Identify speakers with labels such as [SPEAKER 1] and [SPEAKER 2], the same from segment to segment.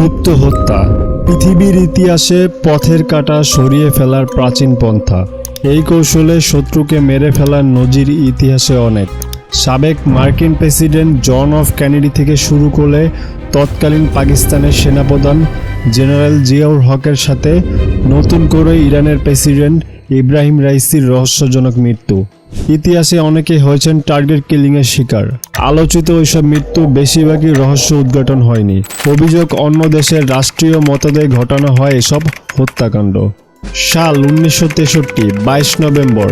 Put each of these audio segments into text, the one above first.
[SPEAKER 1] গুপ্ত হত্যা। পৃথিবীর ইতিহাসে পথের কাটা সরিয়ে ফেলার প্রাচীন পন্থা। এই কৌশলে শত্রুকে মেরে ফেলার নজির ইতিহাসে অনেক। সাবেক মার্কিন প্রেসিডেন্ট জন অফ ক্যানেডি থেকে শুরু করে তৎকালীন পাকিস্তানের সেনাপ্রধান জেনারেল জিয়াউর হকের সাথে নতুন করে ইরানের প্রেসিডেন্ট ইব্রাহিম রাইসির রহস্যজনক মৃত্যু। ইতিহাসে অনেকে হয়েছেন টার্গেট কিলিংয়ের শিকার। আলোচিত ওইসব মৃত্যু বেশিরভাগই রহস্য উদ্ঘাটন হয়নি। অভিযোগ, অন্য দেশের রাষ্ট্রীয় মতদে ঘটানো হয় এসব হত্যাকাণ্ড। সাল উনিশশো তেষট্টি, বাইশ নভেম্বর।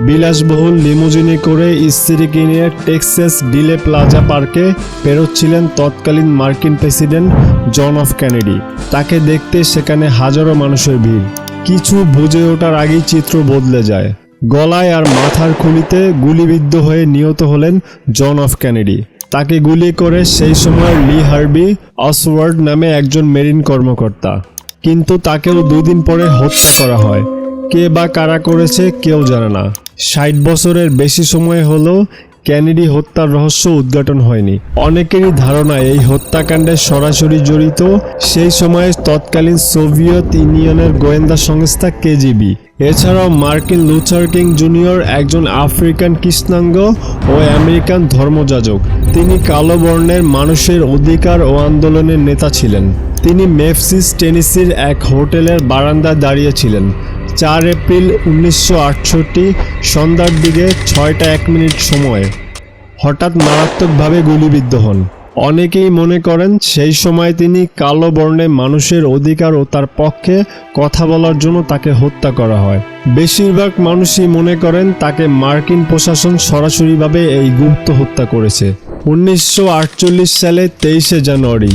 [SPEAKER 1] বিলাসবহুল লিমুজিনে করে স্ত্রীকে নিয়ে টেক্সাস ডিলে প্লাজা পার্কে পেরোচ্ছিলেন তৎকালীন মার্কিন প্রেসিডেন্ট জন অফ ক্যানেডি তাকে দেখতে সেখানে হাজারো মানুষের ভিড়। কিছু বুঝে ওঠার আগেই চিত্র বদলে যায়। গলায় আর মাথার খুলিতে গুলিবিদ্ধ হয়ে নিহত হলেন জন অফ ক্যানেডি তাকে গুলি করে সেই সময় লি হার্বি অসওয়ার্ড নামে একজন মেরিন কর্মকর্তা। কিন্তু তাকেও দুদিন পরে হত্যা করা হয়। কে বা কারা করেছে কেউ জানে না। ষাট বছরের বেশি সময় হলো ক্যানেডি হত্যার রহস্য উদ্ঘাটন হয়নি। অনেকেরই ধারণা এই হত্যাকাণ্ডে সরাসরি জড়িত, সেই সময়ে তৎকালীন সোভিয়েত ইউনিয়নের গোয়েন্দা সংস্থা কেজিবি। এছাড়াও মার্কিন লুথার কিং জুনিয়র একজন আফ্রিকান কৃষ্ণাঙ্গ ও আমেরিকান ধর্মযাজক। তিনি কালো বর্ণের মানুষের অধিকার ও আন্দোলনের নেতা ছিলেন। তিনি মেফসিস টেনিসির এক হোটেলের বারান্দায় দাঁড়িয়েছিলেন চার এপ্রিল উনিশশো আটষট্টি সন্ধ্যার দিকে ছয়টা এক মিনিট সময়ে হঠাৎ মারাত্মকভাবে গুলিবিদ্ধ হন। অনেকেই মনে করেন সেই সময় তিনি কালো বর্ণে মানুষের অধিকার ও তার পক্ষে কথা বলার জন্য তাকে হত্যা করা হয়। বেশিরভাগ মানুষই মনে করেন তাকে মার্কিন প্রশাসন সরাসরিভাবে এই গুপ্ত হত্যা করেছে। উনিশশো আটচল্লিশ সালে তেইশে জানুয়ারি,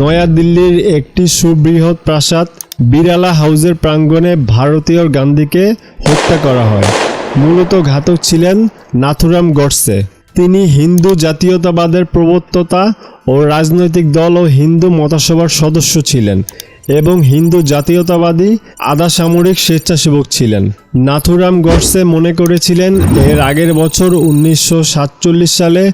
[SPEAKER 1] নয়াদিল্লির একটি সুবৃহৎ প্রাসাদ বিরালা হাউসের প্রাঙ্গণে ভারতীয় গান্ধীকে হত্যা করা হয়। মূলত ঘাতক ছিলেন নাথুরাম গডসে। তিনি হিন্দু জাতীয়তাবাদের প্রবত্ততা ও রাজনৈতিক দল ও হিন্দু মতাসভার সদস্য ছিলেন এবং হিন্দু জাতীয়তাবাদী আধা সামরিক স্বেচ্ছাসেবক ছিলেন। নাথুরাম গডসে মনে করেছিলেন, এর আগের বছর উনিশশো সাতচল্লিশ সালে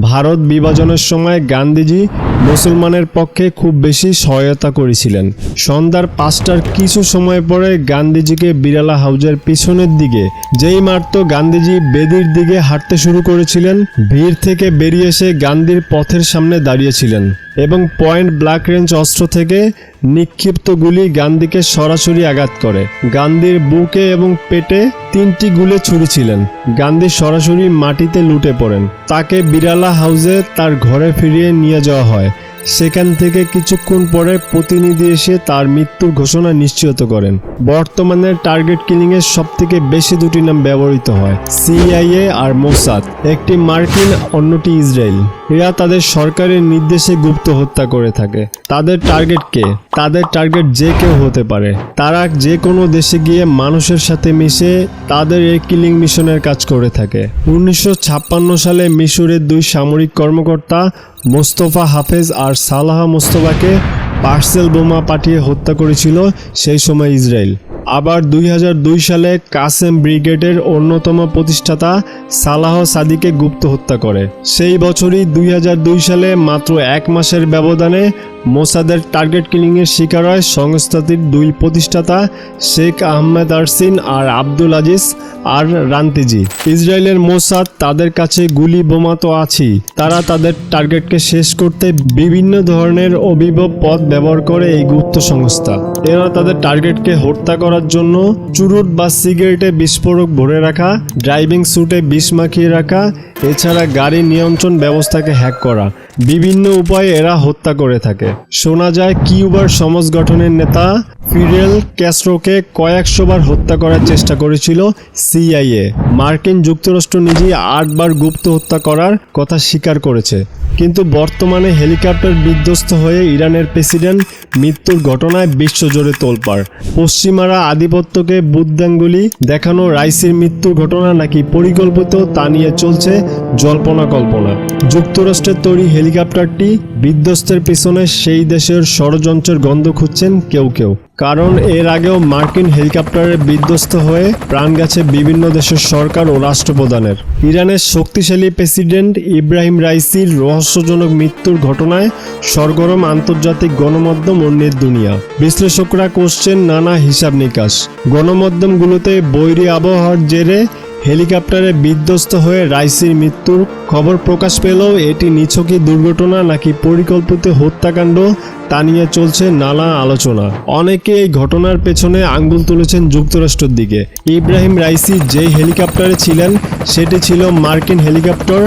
[SPEAKER 1] ভারত বিভাজনের সময় গান্ধীজি মুসলমানের পক্ষে খুব বেশি সহায়তা করেছিলেন। সন্ধ্যার পাঁচটার কিছু সময় পরে গান্ধীজিকে বিড়ালা হাউজের পিছনের দিকে, যেই মাত্র গান্ধীজি বেদির দিকে হাঁটতে শুরু করেছিলেন, ভিড় থেকে বেরিয়ে এসে গান্ধীর পথের সামনে দাঁড়িয়েছিলেন এবং পয়েন্ট ব্ল্যাক রেঞ্জ অস্ত্র থেকে নিক্ষিপ্ত গুলি গান্ধীকে সরাসরি আঘাত করে। গান্ধীর বুকে এবং পেটে তিনটি গুলে ছুঁড়েছিলেন গান্ধী সরাসরি মাটিতে লুটে পড়েন। তাকে বিড়ালা হাউসে তার ঘরে ফিরিয়ে নিয়ে যাওয়া হয়। সেখান থেকে কিছুক্ষণ পরে প্রতিনিধি এসে তার মৃত্যুর ঘোষণা নিশ্চিত করেন। বর্তমানে টার্গেট কিলিং এর সব থেকে বেশি দুটি নাম ব্যবহৃত হয়, সিআইএ আর মোসাদ। একটি মার্কিন, অন্যটি ইসরায়েল। এরা তাদের সরকারের নির্দেশে গুপ্ত হত্যা করে থাকে। তাদের টার্গেট কে? তাদের টার্গেট যে কেউ হতে পারে। তারা যে কোনো দেশে গিয়ে মানুষের সাথে মিশে তাদের এই কিলিং মিশনের কাজ করে থাকে। উনিশশো ছাপ্পান্ন সালে মিশরের দুই সামরিক কর্মকর্তা মোস্তফা হাফেজ আর সালাহ মোস্তফাকে পার্সেল বোমা পাঠিয়ে হত্যা করেছিল সেই সময় ইসরায়েল। আবার দুই হাজার দুই সালে কাসেম ব্রিগেডের অন্যতম প্রতিষ্ঠাতা সালাহ সাদিকে গুপ্ত হত্যা করে। সেই বছরই দুই হাজার দুই সালে মাত্র এক মাসের ব্যবধানে মোসাদের টার্গেট কিলিংয়ের শিকার হয় সংস্থাটির দুই প্রতিষ্ঠাতা, শেখ আহমেদ আরসিন আর আব্দুল আজিজ আর রান্তিজি। ইসরায়েলের মোসাদ তাদের কাছে গুলি বোমা তো আছেই। তারা তাদের টার্গেটকে শেষ করতে বিভিন্ন ধরনের অভিভব পথ ব্যবহার করে এই গুপ্ত সংস্থা। এরা তাদের টার্গেটকে হত্যা করার জন্য চুরুট বা সিগারেটে বিস্ফোরক ভরে রাখা, ড্রাইভিং স্যুটে বিষ মাখিয়ে রাখা, এছাড়া গাড়ি নিয়ন্ত্রণ ব্যবস্থাকে হ্যাক করা। বিভিন্ন উপায়ে এরা হত্যা করে থাকে। শোনা যায় কিউবার সমাজ গঠনের নেতা ফিডেল ক্যাস্ট্রোকে কয়েকশোবার হত্যা করার চেষ্টা করেছিল সিআইএ। মার্কিন যুক্তরাষ্ট্র নিজেই আটবার গুপ্ত হত্যা করার কথা স্বীকার করেছে। কিন্তু বর্তমানে হেলিকপ্টার বিধ্বস্ত হয়ে ইরানের প্রেসিডেন্ট মৃত্যুর ঘটনায় বিশ্বজুড়ে তোলপাড়। পশ্চিমারা আধিপত্যকে বুদ্ধাঙ্গুলি দেখানো রাইসির মৃত্যুর ঘটনা নাকি পরিকল্পিত তা নিয়ে চলছে জল্পনা কল্পনা। যুক্তরাষ্ট্রের তৈরি হেলিকপ্টারটি বিধ্বস্তের পেছনে সেই দেশের ষড়যন্ত্রের গন্ধ খুঁজছেন কেউ কেউ। কারণ এর আগেও মার্কিন হেলিকপ্টারে বিধ্বস্ত হয়ে প্রাণ গেছে বিভিন্ন দেশের সরকার ও রাষ্ট্রপ্রধানের। ইরানের শক্তিশালী প্রেসিডেন্ট ইব্রাহিম রাইসির রহস্যজনক মৃত্যুর ঘটনায় সরগরম আন্তর্জাতিক গণমাধ্যম ও দুনিয়া। বিশ্লেষকরা করছেন নানা হিসাব নিকাশ। গণমাধ্যমগুলোতে বৈরী আবহাওয়ার জেরে হেলিকপ্টারে বিধ্বস্ত হয়ে রাইসির মৃত্যুর খবর প্রকাশ পেলেও এটি নিছকই দুর্ঘটনা নাকি পরিকল্পিত হত্যাকাণ্ড তা নিয়ে চলছে নানা আলোচনা। অনেকে এই ঘটনার পেছনে আঙ্গুল তুলেছেন যুক্তরাষ্ট্রের দিকে। ইব্রাহিম রাইসি যে হেলিকপ্টারে ছিলেন, সেটি ছিল মার্কিন helicopter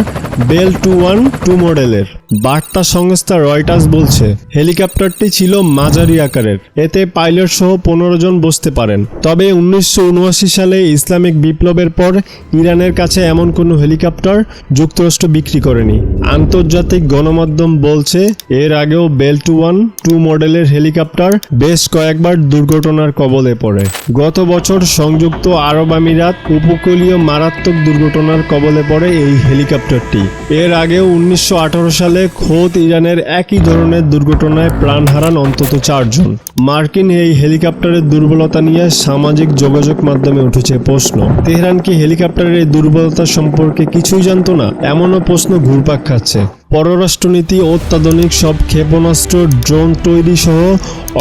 [SPEAKER 1] Bell two one two মডেলের বার্তা সংস্থা রয়টার্স বলছে, হেলিকপ্টারটি ছিল মাঝারি আকারের। এতে পাইলট সহ পনেরো জন বসতে পারেন। তবে উনিশশো উনআশি সালে ইসলামিক বিপ্লবের পর ইরানের কাছে এমন কোনো হেলিকপ্টার যুক্তরাষ্ট্র বিক্রি করেনি। আন্তর্জাতিক গণমাধ্যম বলছে, এর আগেও বেল টু ওয়ান টু মডেলের হেলিকপ্টার বেশ কয়েকবার দুর্ঘটনার কবলে পড়ে। গত বছর সংযুক্ত আরব আমিরাত উপকূলীয় মারাত্মক দুর্ঘটনার কবলে পড়ে এই হেলিকপ্টারটি। এর আগেও উনিশশো সালে খোদ ইরানের একই ধরনের দুর্ঘটনায় প্রাণ হারান অন্তত চারজন। মার্কিন এই হেলিকপ্টারের দুর্বলতা নিয়ে সামাজিক যোগাযোগ মাধ্যমে উঠেছে প্রশ্ন। তেহরান কি হেলিকপ্টারের এই দুর্বলতা সম্পর্কে কিছুই জানতো না? এমনও প্রশ্ন ঘুরপাক খাচ্ছে। পররাষ্ট্রনীতি, অত্যাধুনিক সব ক্ষেপণাস্ত্র, ড্রোন তৈরি সহ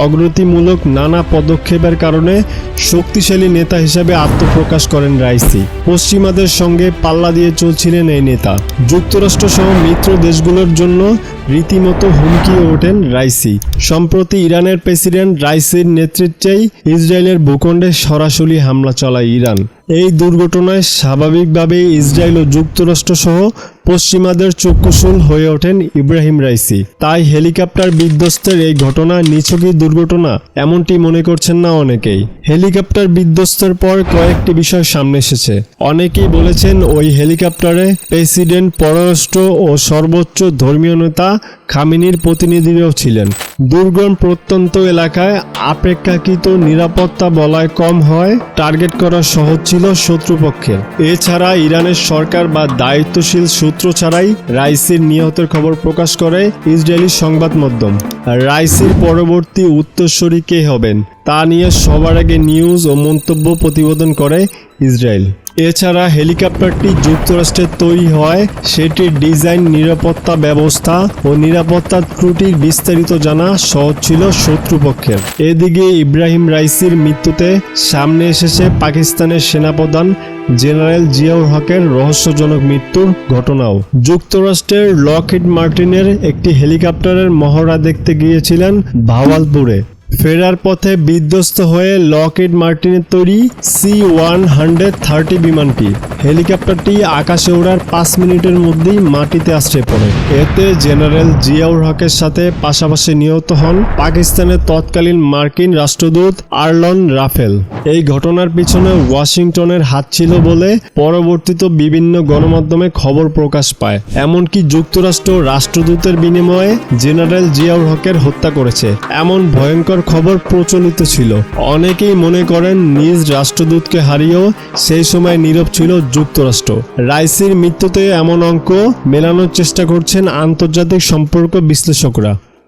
[SPEAKER 1] অগ্রতিমূলক নানা পদক্ষেপের কারণে শক্তিশালী নেতা হিসেবে আত্মপ্রকাশ করেন রাইসি। পশ্চিমাদের সঙ্গে পাল্লা দিয়ে চলছিলেন এই নেতা। যুক্তরাষ্ট্র সহ মিত্র দেশগুলোর জন্য রীতিমতো হুমকি ওঠেন রাইসি। সম্প্রতি ইরানের প্রেসিডেন্ট রাইসির নেতৃত্বেই ইসরায়েলের ভূখণ্ডে সরাসরি হামলা চালায় ইরান। এই দুর্ঘটনায় স্বাভাবিকভাবেই ইসরায়েল ও যুক্তরাষ্ট্র সহ পশ্চিমাদের চক্ষুশূল হয়ে ওঠেন ইব্রাহিম রাইসি। তাই হেলিকপ্টার বিধ্বস্তের এই ঘটনা নিছকই দুর্ঘটনা, এমনটি মনে করছেন না অনেকেই। হেলিকপ্টার বিধ্বস্তের পর কয়েকটি বিষয় সামনে এসেছে। অনেকেই বলেছেন ওই হেলিকপ্টারে প্রেসিডেন্ট পররাষ্ট্র ও সর্বোচ্চ ধর্মীয় নেতা খামিনির প্রতিনিধিরাও ছিলেন। দুর্গম প্রত্যন্ত এলাকায় আপেক্ষাকৃত নিরাপত্তা বলয় কম হয়, টার্গেট করা সহজ ছিল শত্রুপক্ষের। এছাড়া ইরানের সরকার বা দায়িত্বশীল সূত্র ছাড়াই রাইসির নিহতের খবর প্রকাশ করে ইসরায়েলি সংবাদ মাধ্যম। রাইসির পরবর্তী উত্তরসূরি কে হবেন, তা নিয়ে সবার আগে নিউজ ও মন্তব্য প্রতিবেদন করে ইসরায়েল। এছাড়া হেলিকপ্টারটি যুক্তরাষ্ট্রে তৈরি হয়। সেটির ডিজাইন, নিরাপত্তা ব্যবস্থা ও নিরাপত্তার ত্রুটির বিস্তারিত জানা সহজ ছিল শত্রুপক্ষের। এদিকে ইব্রাহিম রাইসির মৃত্যুতে সামনে এসেছে পাকিস্তানের সেনাপ্রধান জেনারেল জিয়াউর হকের রহস্যজনক মৃত্যুর ঘটনাও। যুক্তরাষ্ট্রের লকহিড মার্টিনের একটি হেলিকপ্টারের মহড়া দেখতে গিয়েছিলেন ভাওয়ালপুরে। ফেরার পথে বিধ্বস্ত হয়ে লকেট মার্টিনের তৈরি সি ওয়ান হান্ড্রেড থার্টি বিমানটি। হেলিকপ্টারটি আকাশে ওড়ার পাঁচ মিনিটের মধ্যেই মাটিতে আশ্রয় পড়ে। এতে জেনারেল জিয়াউর হকের সাথে পাশাপাশি নিহত হন পাকিস্তানের তৎকালীন মার্কিন রাষ্ট্রদূত আর্লন রাফেল। এই ঘটনার পিছনে ওয়াশিংটনের হাত ছিল বলে পরবর্তীত বিভিন্ন গণমাধ্যমে খবর প্রকাশ পায়। এমনকি যুক্তরাষ্ট্র রাষ্ট্রদূতের বিনিময়ে জেনারেল জিয়াউর হকের হত্যা করেছে। এমন ভয়ঙ্কর খবর প্রচলিত ছিল। অনেকেই মনে করেন নিজ রাষ্ট্রদূতকে হারিয়েও সেই সময় নীরব ছিল যুক্তরাষ্ট্র। রাইসির মৃত্যুতে এমন অঙ্ক মেলানোর চেষ্টা করছেন আন্তর্জাতিক সম্পর্ক বিশ্লেষকরা।